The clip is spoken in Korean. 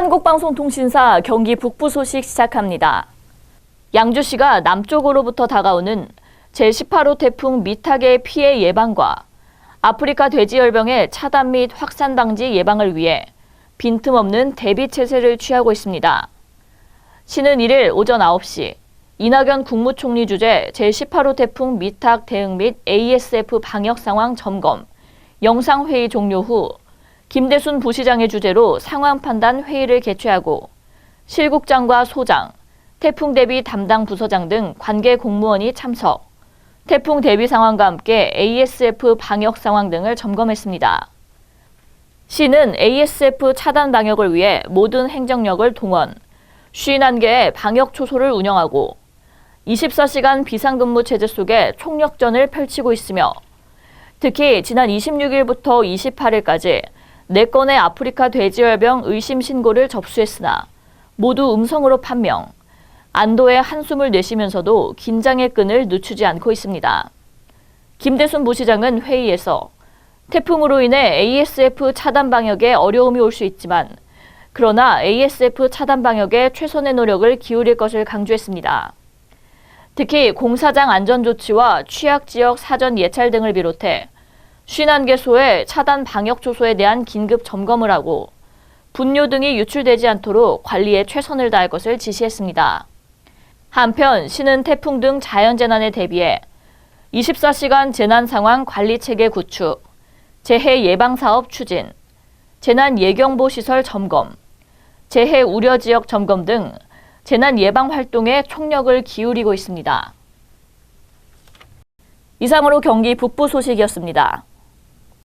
한국방송통신사 경기 북부 소식 시작합니다. 양주시가 남쪽으로부터 다가오는 제18호 태풍 미탁의 피해 예방과 아프리카 돼지열병의 차단 및 확산 방지 예방을 위해 빈틈없는 대비 체제를 취하고 있습니다. 시는 1일 오전 9시 이낙연 국무총리 주재 제18호 태풍 미탁 대응 및 ASF 방역 상황 점검 영상회의 종료 후 김대순 부시장의 주재로 상황 판단 회의를 개최하고 실국장과 소장, 태풍 대비 담당 부서장 등 관계 공무원이 참석, 태풍 대비 상황과 함께 ASF 방역 상황 등을 점검했습니다. 시는 ASF 차단 방역을 위해 모든 행정력을 동원, 51개의 방역 초소를 운영하고 24시간 비상근무 체제 속에 총력전을 펼치고 있으며 특히 지난 26일부터 28일까지 4건의 아프리카 돼지열병 의심 신고를 접수했으나 모두 음성으로 판명, 안도의 한숨을 내쉬면서도 긴장의 끈을 늦추지 않고 있습니다. 김대순 부시장은 회의에서 태풍으로 인해 ASF 차단 방역에 어려움이 올 수 있지만 그러나 ASF 차단 방역에 최선의 노력을 기울일 것을 강조했습니다. 특히 공사장 안전 조치와 취약 지역 사전 예찰 등을 비롯해 51개소의 차단 방역 조소에 대한 긴급 점검을 하고 분뇨 등이 유출되지 않도록 관리에 최선을 다할 것을 지시했습니다. 한편 시는 태풍 등 자연재난에 대비해 24시간 재난 상황 관리 체계 구축, 재해 예방 사업 추진, 재난 예경보 시설 점검, 재해 우려 지역 점검 등 재난 예방 활동에 총력을 기울이고 있습니다. 이상으로 경기 북부 소식이었습니다.